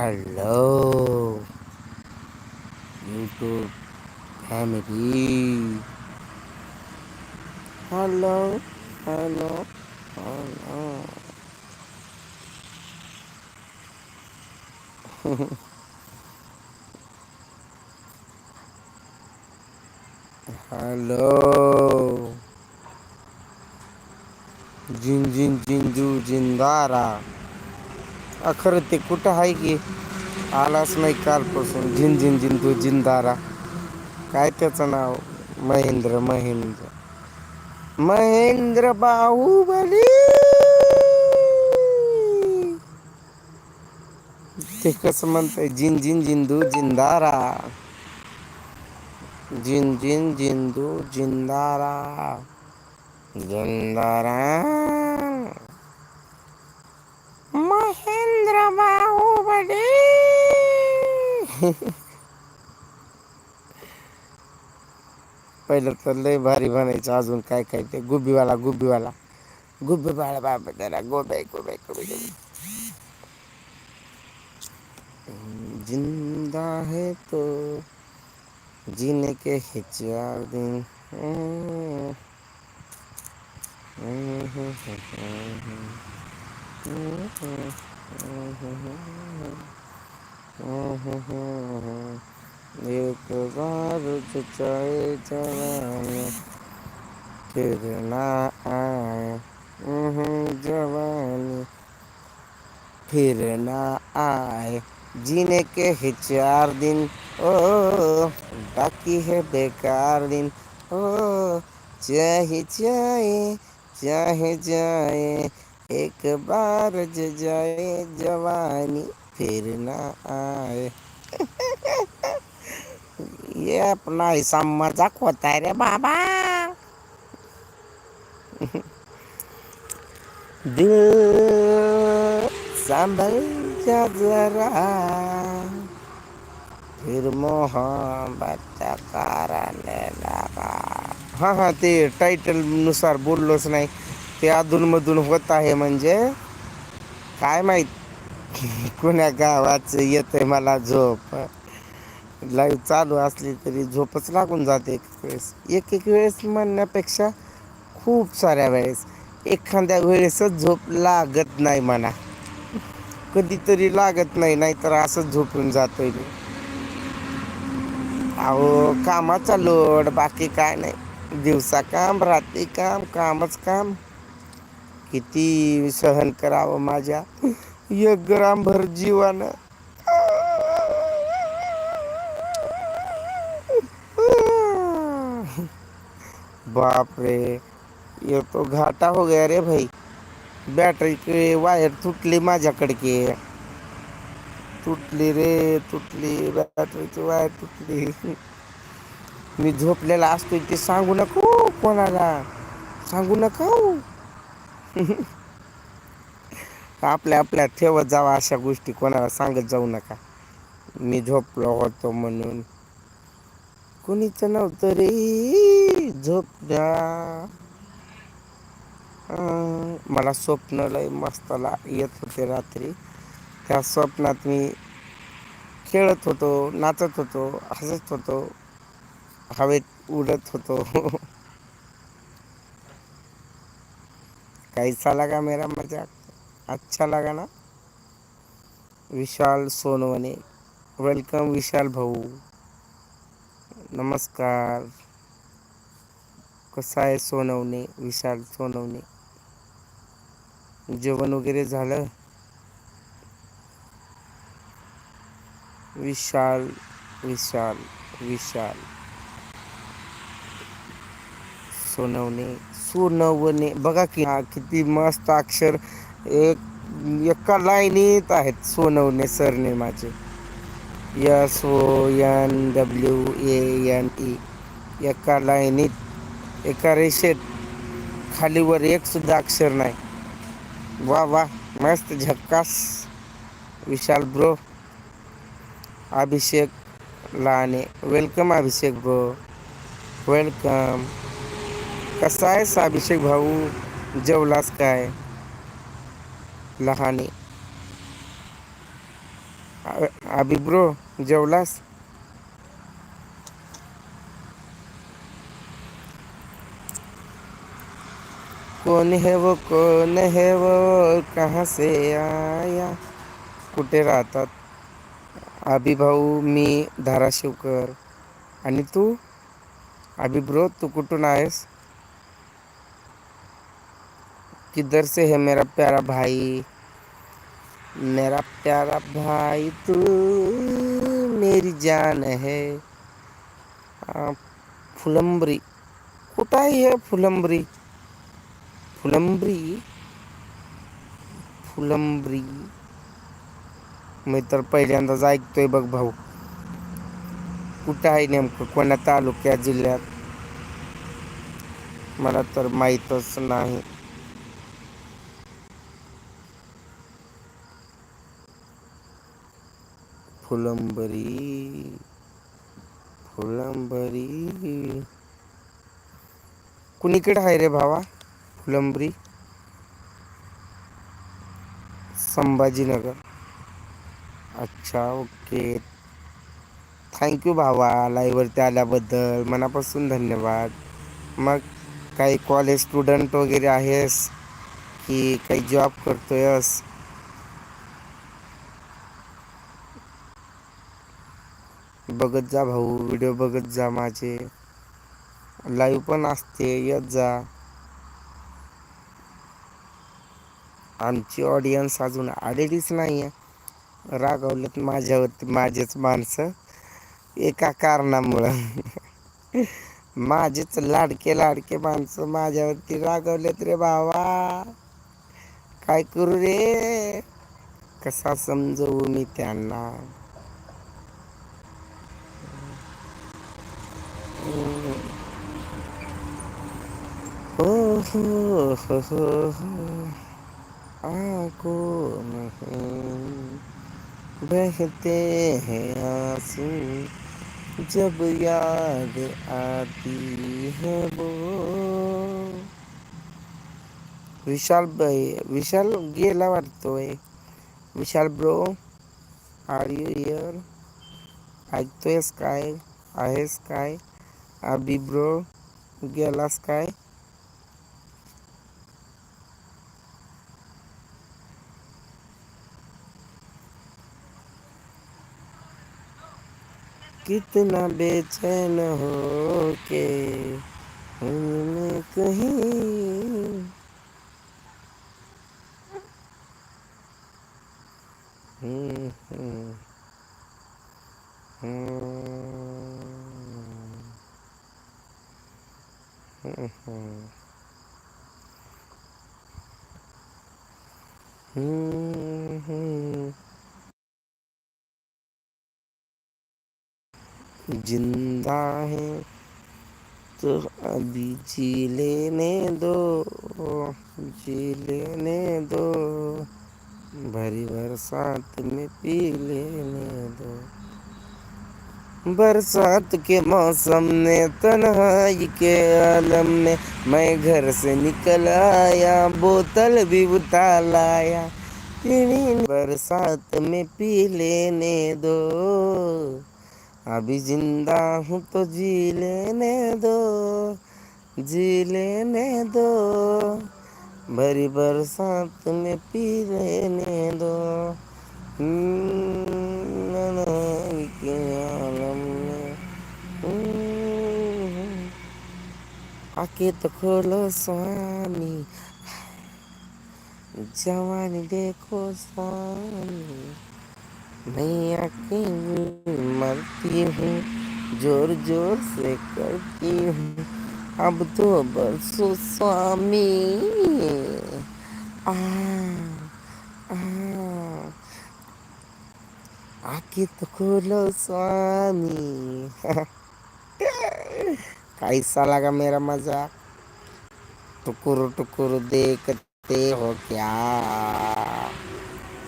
Hello, YouTube family. Hello, hello, hello. hello. Jin Jin Jinju Jin Dara. खरं ते कुठं आहे की? आलाच नाही कालपासून. झिन झिन जिंदू जिंदारा. काय त्याचं नाव? महेंद्र महेंद्र. महेंद्र बाहुबली ते कसं म्हणतंय? जिन जिन जिंदू जिंदारा. जिन जिन जिंदू जिंदारा. जिंदारा. बाहुबली पहिलं तर लय भारी बनायचं अजून काय काय ते गुब्बीवाला गुब्बीवाला गुब्बी बाळा बाबा त्याला गोबे गोबे गोबे ज़िंदा है तो जीने के है चार दिन हम्म, एक बार चाहे जवानी, फिर ना आए। जवानी, फिर ना आए। जीने के है चार दिन, ओ, बाकी है बेकार दिन। ओ, चाहे चाहे चाहे जाए एक बार जाए जवानी फिर ना आए। ये अपना हिस्सा मजाक होता है रे बाबा। दिल संभल जा जरा। फिर मोहब्बत कारण लगा हां हां ते टायटलनुसार बोललोच नाही. ते अधूनमधून होत आहे म्हणजे काय माहीत? कोण्या गावाचं आहे मला झोप. लाईव्ह चालू असली तरी झोपच लागून जाते एक वेळेस. एक एक वेळेस म्हणण्यापेक्षा खूप साऱ्या वेळेस. एखाद्या वेळेसच झोप लागत नाही म्हणा. कधीतरी लागत नाही नाहीतर असंच झोपून जातोय मी. अहो कामाचा लोड बाकी काय नाही. दिवसा काम रात्री काम कामच काम. किती सहन करावं माझ्या? एक ग्रामभर जीवानं. बाप रे ये तो घाटा हो गया रे भाई. बॅटरी वायर तुटली माझ्याकडे तुटली रे तुटली. बॅटरीची वायर तुटली. मी झोपलेला असतो ते सांगू नको कोणाला. सांगू नका. आपल्या आपल्या ठेवत जावा अशा गोष्टी कोणाला सांगत जाऊ नका. मी झोपलो होतो म्हणून. कुणीच नव्हतं रे झोपल्या. मला स्वप्न लय मस्तला येत होते रात्री. त्या स्वप्नात मी खेळत होतो नाचत होतो हसत होतो. हवेत उडत होतो. कैसा लगा मेरा मजाक? अच्छा लगा ना? विशाल सोनवणे वेलकम विशाल भाऊ. नमस्कार. कसा आहे सोनवणे विशाल सोनवणे? जेवण वगैरे झालं? विशाल विशाल विशाल. सोनवणे सोनवणे. बघा की हा किती मस्त अक्षर. एक एका लाईनीत आहेत Sonawane सरनेमाचे S O N W A N E एका लाईनीत एका रेषेत. खालीवर एक सुद्धा अक्षर नाही. वा वा मस्त झक्कास. विशाल ब्रो. अभिषेक लाने वेलकम अभिषेक ब्रो. वेलकम. कसा आहेस अभिषेक भाऊ जेवलास काय लहाने अभिब्रो जेवलास? कोण है वो कोण है वो कहा से आया कुठे राहतात? अभिभाऊ मी धाराशिवकर आणि तू? अभिब्रो तू कुठून आहेस? किधर से है मेरा प्यारा भाई? मेरा प्यारा भाई, तू मेरी जान है. फुलंब्री आहे हे फुलंब्री? फुलंब्री फुलंब्री मी तर पहिल्यांदाच ऐकतोय बघ भाऊ. कुठं आहे नेमकं कोण्या तालुक्यात जिल्ह्यात? मला तर माहीतच नाही. फुलंबरी फुलंबरी कुणीकडे आहे रे भावा फुलंबरी संभाजीनगर अच्छा ओके. थँक्यू भावा लाईव्हवरती आल्याबद्दल मनापासून धन्यवाद. मग काही कॉलेज स्टुडंट वगैरे आहेस की काही जॉब करतोयस? बघत जा भाऊ व्हिडिओ बघत जा माझे. लाईव्ह पण असते येत जा. आमची ऑडियन्स अजून आलेलीच नाही आहे. रागवलेत माझ्यावरती माझेच माणसं एका कारणामुळं. माझेच लाडके लाडके माणसं माझ्यावरती रागवलेत रे बाबा काय करू रे कसा समजवू मी त्यांना? हो हो हो हो हो आँखों में बहते हैं आंसू जब याद आती है वो विशाल भाई विशाल गेला वाटतोय. Vishal bro are you here? ऐकतोयस काय आहेस काय अभि ब्रो गेलास काय? कितना बेचैन हो के हूँ मैं कहीं हम्म, हम्म, हम्म, हम्म, हम्म, ज़िंदा है तो अभी जी लेने दो, जी लेने दो। भरी बरसात में पी लेने दो। बरसात के मौसम ने, तन्हाई के आलम में मैं घर से निकल आया, बोतल भी उठा लाया। बरसात में पी लेने दो। अभी जिंदा हूँ तो जी लेने दो जी लेने दो भरी बरसात में पी लेने दो हम्म, ननाई के आलम में हम्म, आके तो खोलो स्वामी जवानी देखो स्वामी मैं अकेली मरती हूँ, ज़ोर ज़ोर से करती हूँ। अब तो बरसो स्वामी। आके तो खोलो स्वामी। कैसा लगा मेरा मज़ाक टुकुर टुकुर देखते हो क्या?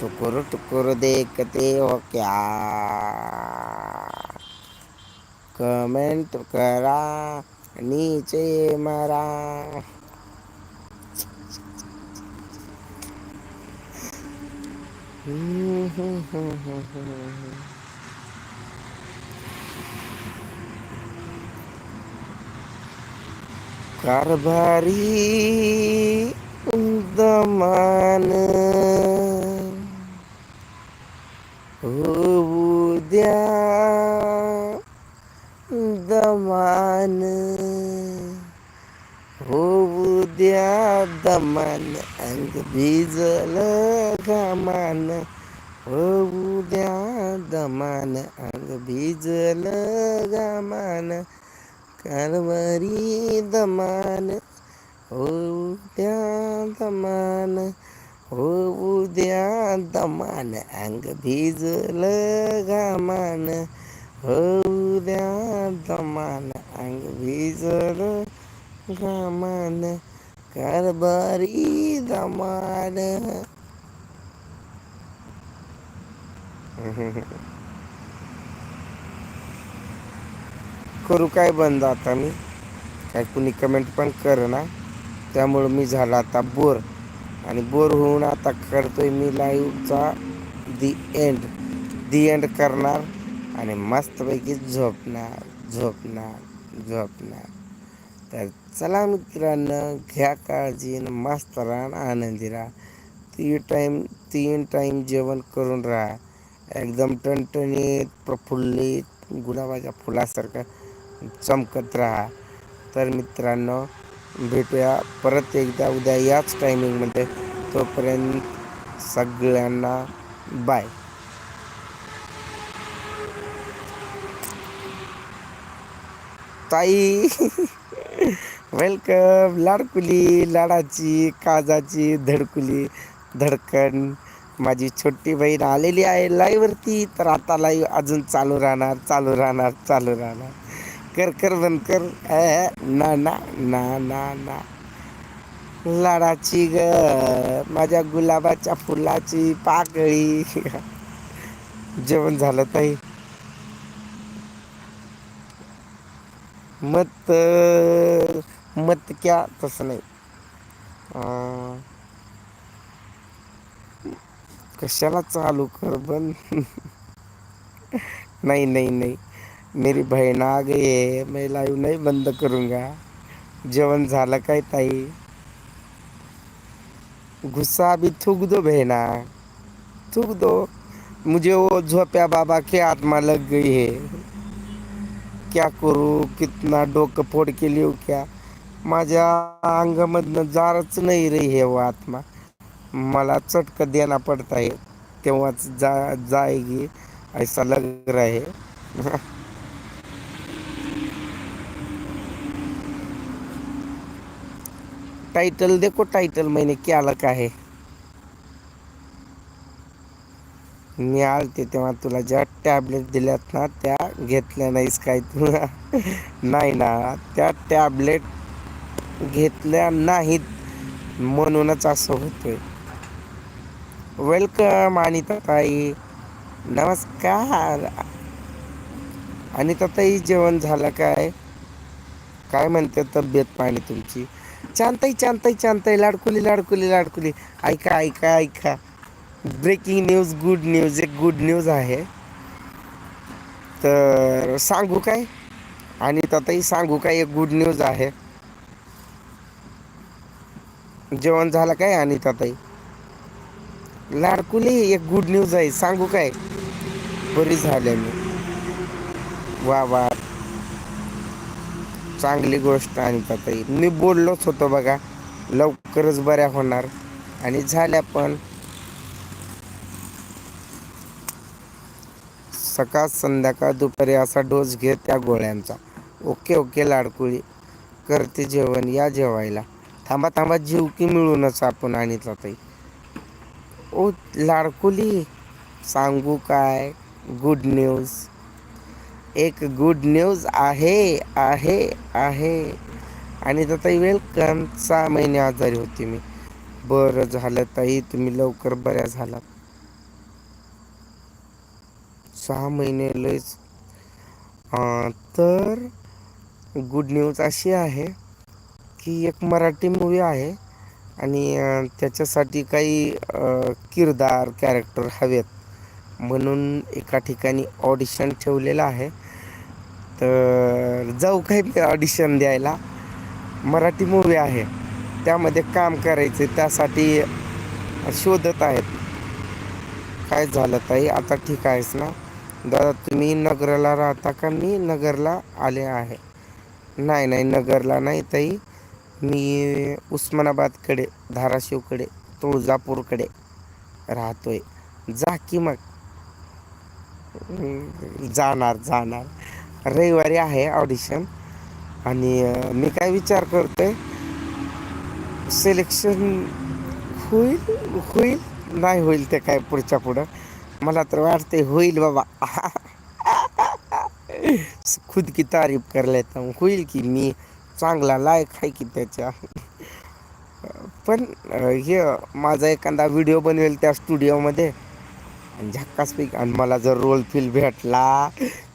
टुकुर टुकुर देखते हो क्या? कमेंट करा नीचे मरा। कारभारी दमान होऊ द्या दमान होऊ द्या दमान अंग भिजल घामान होऊ द्या दमान अंग भिजल घामान कारभारी दमान होऊ द्या दमान होऊ द्या दमान अंग भिजल घामान होऊ द्या दमान अंग भिजल घामान कारभारी दमान करू काय बंद आता मी? काय कुणी कमेंट पण कर ना त्यामुळं मी झाला आता बोर. आणि बोर होऊन आता करतोय मी लाईव्हचा दी एंड दी एंड करणार आणि मस्तपैकी झोपणार झोपणार झोपणार. तर चला मित्रांनो घ्या काळजी मस्त राहा आनंदी राहा. तीन टाईम तीन टाईम जेवण करून राहा. एकदम टणटणीत प्रफुल्लित गुलाबाच्या फुलासारखं चमकत राहा. तर मित्रांनो भेटूया परत एकदा उद्या याच टायमिंगमध्ये तोपर्यंत सगळ्यांना बाय ताई. वेलकम लाडकुली लाडाची काजाची धडकुली धडकन. माझी छोटी बहीण आलेली आहे लाईव्हवरती तर आता लाईव्ह अजून चालू राहणार चालू राहणार चालू राहणार. कर कर बंद कर. अ, ना ना ना ना ना. लाडाची ग माझ्या गुलाबाच्या फुलाची पाकळी. जेवण झालं ताई. मत मत क्या तसं नाही कशाला चालू कर बन? नहीं नहीं नहीं. मेरी बहन आ गई है मैं लाइव नहीं बंद करूँगा. जेवण झालं काय ताई? गुस्सा भी थूक दो बहना. थूक दो. मुझे वो झोप्या बाबा के आत्मा लग गई है. क्या करू? कितना डोकं फोड केली हो क्या? माझ्या अंगामधनं जारच नाही रे हे हो आत्मा. मला चटकं देना पडता आहे. तेव्हाच जा जाएगी ऐसा लग रहा है. टाइटल देखो टाइटल मैंने क्या लगा है? मी आलते तेव्हा तुला ज्या टॅबलेट दिल्यात ना त्या घेतल्या नाहीस काय तू? नाही ना त्या टॅबलेट घेतल्या नाहीत म्हणूनच असं होतोय. वेलकम अनिता ताई नमस्कार. अनिता ताई जेवण झालं काय? काय म्हणते तब्येत पाणी तुमची? चांताई चांताई चांताई लाडकुली लाडकुली लाडकुली. ऐका ऐका ऐका. ब्रेकिंग न्यूज गुड न्यूज एक गुड न्यूज आहे. तर सांगू काय? आणि ताई सांगू काय एक गुड न्यूज आहे. जेवण झालं काय आणि ताई लाडकुली एक गुड न्यूज आहे. सांगू काय? बरी झाले मी. वा वा. चांगली गोष्ट आणि ताई मी बोललोच होतो बघा लवकरच बऱ्या होणार. आणि झाल्या पण. सकाळ संध्याकाळ दुपारी असा डोस घे त्या गोळ्यांचा. ओके ओके लाडकुळी. करते जेवण या जेवायला. थांबा थांबा जीव की मिळूनच आपण आणि ताई. ओ लाडकुली सांगू काय? गुड न्यूज एक गुड न्यूज आहे आहे आहे. आणि तर ताई वेलकम सहा महिने आजारी होती मी. बरं झालं ताई तुम्ही लवकर बऱ्या झालात. सहा महिने लयच. तर गुड न्यूज अशी आहे की एक मराठी मूवी आहे आणि त्याच्यासाठी काही किरदार कॅरेक्टर हवेत म्हणून एका ठिकाणी ऑडिशन ठेवलेलं आहे. तर जाऊ काही ऑडिशन द्यायला. मराठी मूवी आहे. त्यामध्ये काम करायचे त्यासाठी शोधत आहेत. काय झालं ताई? आता ठीक आहेस ना? दादा तुम्ही नगरला राहता का? मी नगरला आले आहे. नाही नाही नगरला नाही ताई. मी उस्मानाबादकडे धाराशिवकडे तुळजापूरकडे राहतोय. जा की मग. जाणार जाणार. रविवारी आहे ऑडिशन आणि मी काय विचार करतोय? सिलेक्शन होईल होईल नाही होईल ते काय पुढच्या पुढं. मला तर वाटते होईल बाबा. खुद की तारीफ कर लेता होईल की मी? चांगला लायक आहे की त्याच्या? पण हे माझा एखादा व्हिडिओ बनवेल त्या स्टुडिओमध्ये आणि झक्कासपैकी आणि मला जर रोल फील भेटला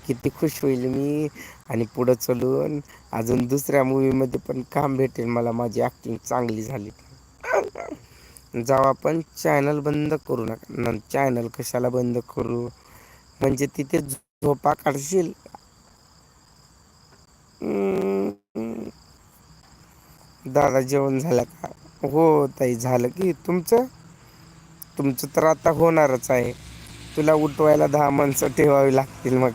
किती खुश होईल मी. आणि पुढं चलून अजून दुसऱ्या मूवीमध्ये पण काम भेटेल. मला माझी ॲक्टिंग चांगली झाली. जाऊ आपण चॅनल बंद करू नका. चॅनल कशाला बंद करू? म्हणजे तिथे झोपा काढशील? दादा जेवण झालं का? हो ताई झालं की. तुमचं? तुमचं तर आता होणारच आहे. तुला उठवायला दहा माणसं ठेवावी लागतील मग.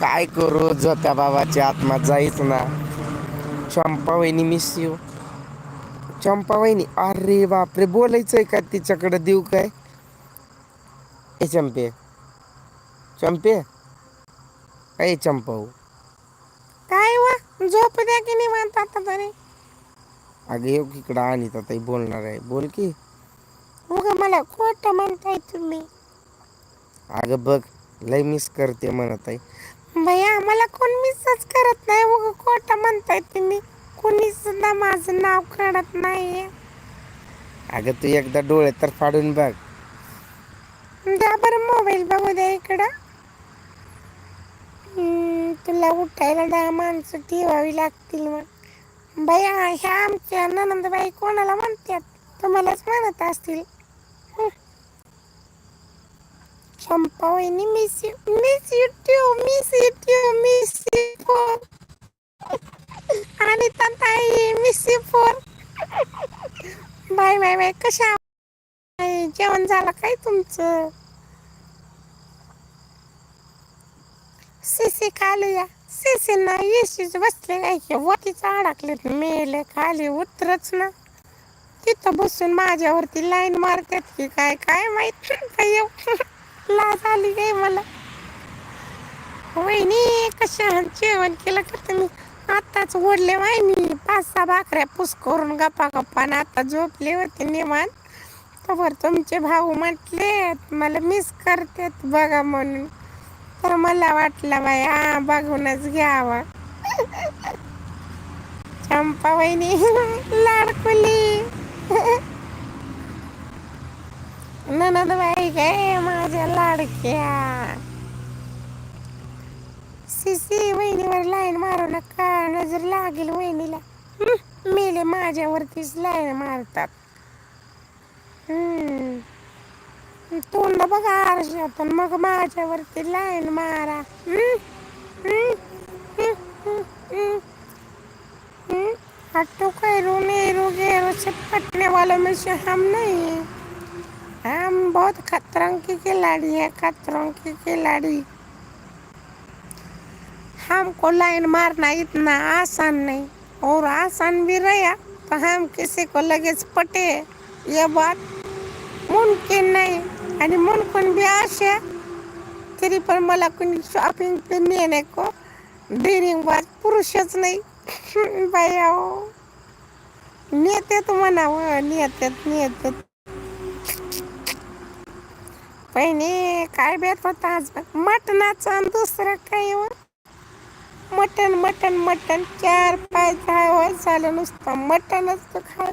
काय करू? झोत्या बाबाची आत्मा जाईच ना. चंपा वहिनी मिस यू. चंपा वहिनी अरे बापरे बोलायचंय का तिच्याकडे? देऊ काय? ए चंपे. चंपे? ए चंपाऊ. काय वा? झोप द्या की निवांत आता तरी. अगं येऊ की इकडं आणि ताई बोलणार आहे. बोल की. उगा मला खोटं म्हणताय तुम्ही. अगं बघ लय मिस करते म्हणत आहे. भैया मला कोण मिसच करत नाही? उगा खोटं म्हणताय तुम्ही. कोणी सुद्धा माझं नाव काढत नाहीये. अगं तू एकदा डोळे तर फाडून बघ. द्या बरं मोबाईल बघू द्या इकडं. हम्म, तुला उठायला दहा माणसं ठेवावी लागतील मग. भैया ह्या आमच्या ननंदबाई कोणाला म्हणतात? तुम्हालाच म्हणत असतील हं. Champagne, miss you, miss miss too, miss miss too, miss you for. For आणि ताई miss you for bye bye bye कशा जेवण झालं काय तुमचं सिसी खाली या सिसी ना येशीच बसले काय की वतीच अडकलेत मेले खाली उतरच ना तिथं बसून माझ्यावरती लाईन मारतात की काय काय माहीत नाही लाज आली काय मला? वहिनी कशा जेवण केलं का तुम्ही? आताच ओढले वाहिनी. पाच सहा भाकऱ्या पुस करून गप्पा गप्पा आणि आता झोपले होते निवांत. तर तुमचे भाऊ म्हटले मला मिस करतात बघा म्हणून. तर मला वाटलं बाया बघूनच घ्यावा. चंपा वहिनी लाडकुली. ननद बाई काय माझ्या लाडक्या सिसी वहिनीवर लाईन मारू नका नजर लागेल वहिनीला मेले माझ्यावरतीच लाईन मारतात तोंड बघा आरशातून मग माझ्यावरती लाईन मारा हं? हं? हं? हं? हं? हट्टू खैरू नेहरू गेरू से पटने वालों हम नहीं हम बहुत खतरों की खिलाड़ी है खतरों की खिलाड़ी हमको लाइन मारना इतना आसान नहीं और आसान भी रहा तो हम किसी को लगेच पटे ये बात मुमकिन नाही आणि मुमकिन भी आशा तरी पण मला कोणी शॉपिंग पे नेणे को डेरिंग बाज पुरुषच नाही बाया हो नेतेत म्हणावं नेतेत नेतेत पहिने काय बेत होता आज? मटणाचं आणि दुसरं काय हो? मटन मटन मटन चार पाच दहा वर्ष झालं नुसतं मटनच तर खा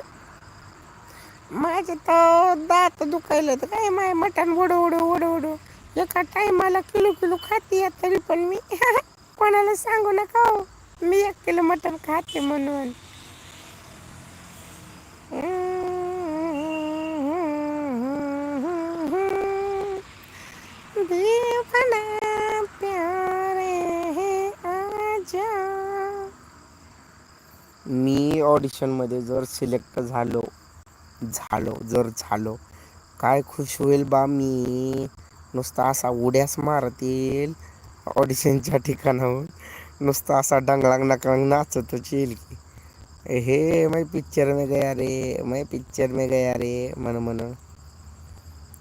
माझे तर दात दुखायला तर काय माय? मटण उडू उडू उडू उडू. एका टायमाला किलो किलो खाते तरी पण मी. कोणाला सांगू नका हो. मी एक किलो मटण खाते म्हणून. प्यारे है आजा। मी ऑडिशनमध्ये जर सिलेक्ट झालो झालो जर झालो काय खुश होईल बा मी? नुसता असा उड्यास मारत येईल ऑडिशनच्या ठिकाणाहून. नुसता असा डंगळांग नकळांग नाचतच येईल की. हे मै पिक्चर में गया रे मै पिक्चर में गया रे म्हण म्हण.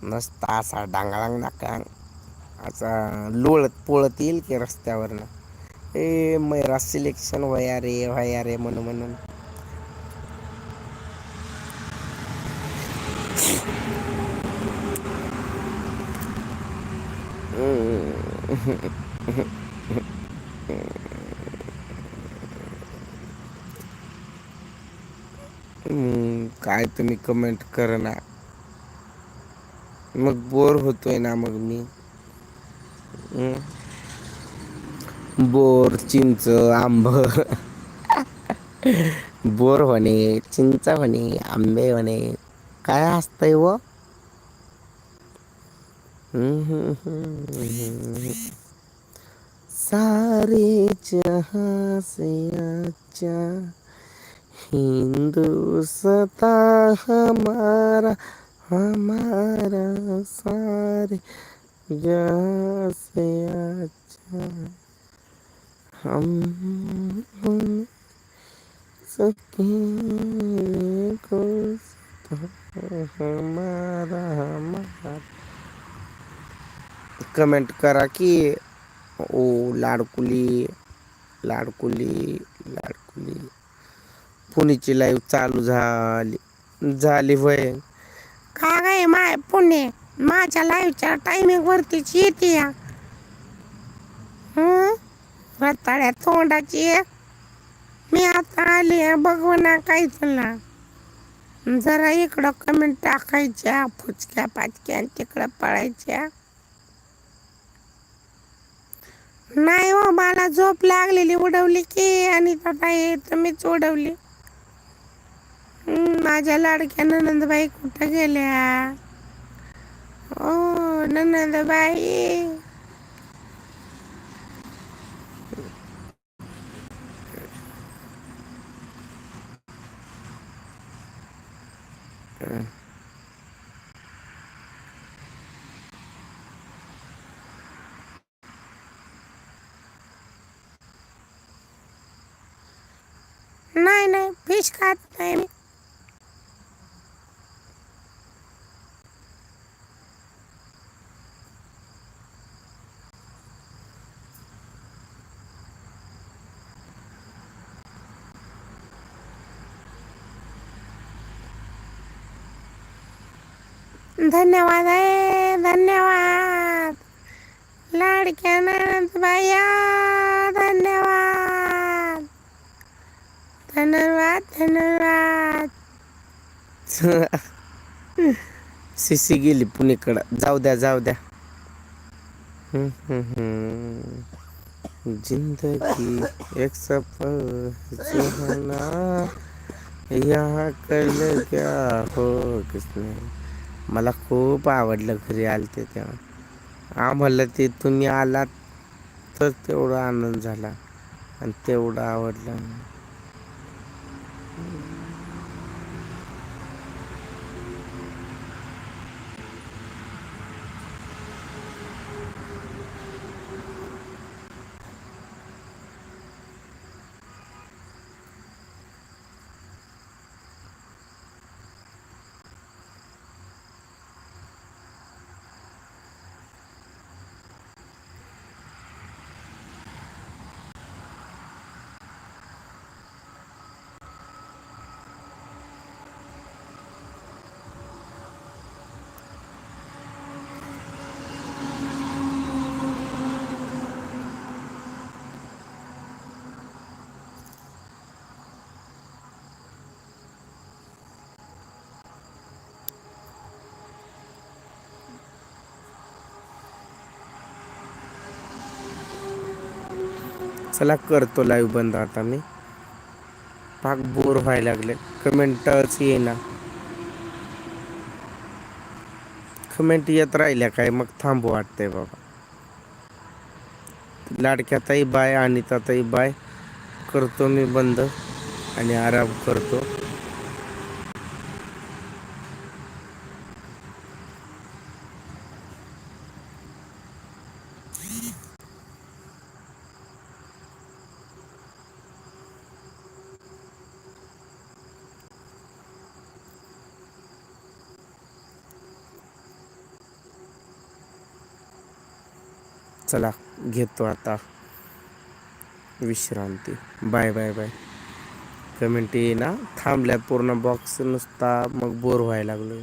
नुसता असा डांगळांग नाकांग असा लोळत पोळत येईल की रस्त्यावरनं? ए मैरा सिलेक्शन व्हाया रे व्हाया रे म्हणून म्हणून. हम्म, काय तुम्ही कमेंट करणार? ना मग बोर होतोय ना मग मी. बोर चिंच आंब. बोर होणे चिंच होणे आंबे होणे काय असतंय व? सारे जहां से अच्छा हिंदुस्ता हमारा हमारा सारे जहां से अच्छा हम सकीने को हमारा हमारा। कमेंट करा की ओ लाडकुली लाडकुली लाडकुली। पुणेची लाईव्ह चालू झाली झाली वय का गे माय पुणे? माझ्या लाईव्हच्या टायमिंग वरतीच येते या रताळ्या तोंडाची मी आता आली आहे बघू ना काय तुला जरा इकडं कमेंट टाकायच्या फुचक्या पाचक्या आणि तिकडं पळायच्या. नाही हो मला झोप लागलेली उडवली की आणि ताई तुम्हीच उडवली. माझ्या लाडक्या ननंदबाई कुठं गेल्या? ओ ननंदबाई नाही नाही फिश खात नाही मी. धन्यवाद आहे धन्यवाद. लाडक्या बाया धन्यवाद. धन्यवाद धन्यवाद. सिसी गेली पुणेकडं. जाऊ द्या जाऊ द्या. जिंदगी एक सफर सुहाना यहाँ कल क्या हो किसने? मला खूप आवडलं घरी आलते तेव्हा. आम्हाला ते तुम्ही आलात तर तेवढा आनंद झाला आणि तेवढं आवडलं. चला करतो लाईव्ह बंद आता मी? पाक बोर व्हायला लागले. कमेंटच येईना. कमेंट येत राहिल्या काय? मग थांबू वाटतंय बाबा. लाडक्यातही बाय अनिता बाय. करतो मी बंद आणि आराम करतो. चला घेतो आता. विश्रांती. Bye bye bye. कमेंट येईना थांबल्या पूर्ण बॉक्स नुसता मग बोर व्हायला लागलो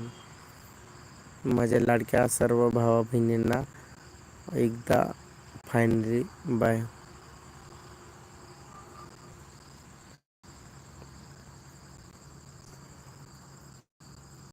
माझ्या लाडक्या सर्व भावा बहिणींना एकदा फायनली बाय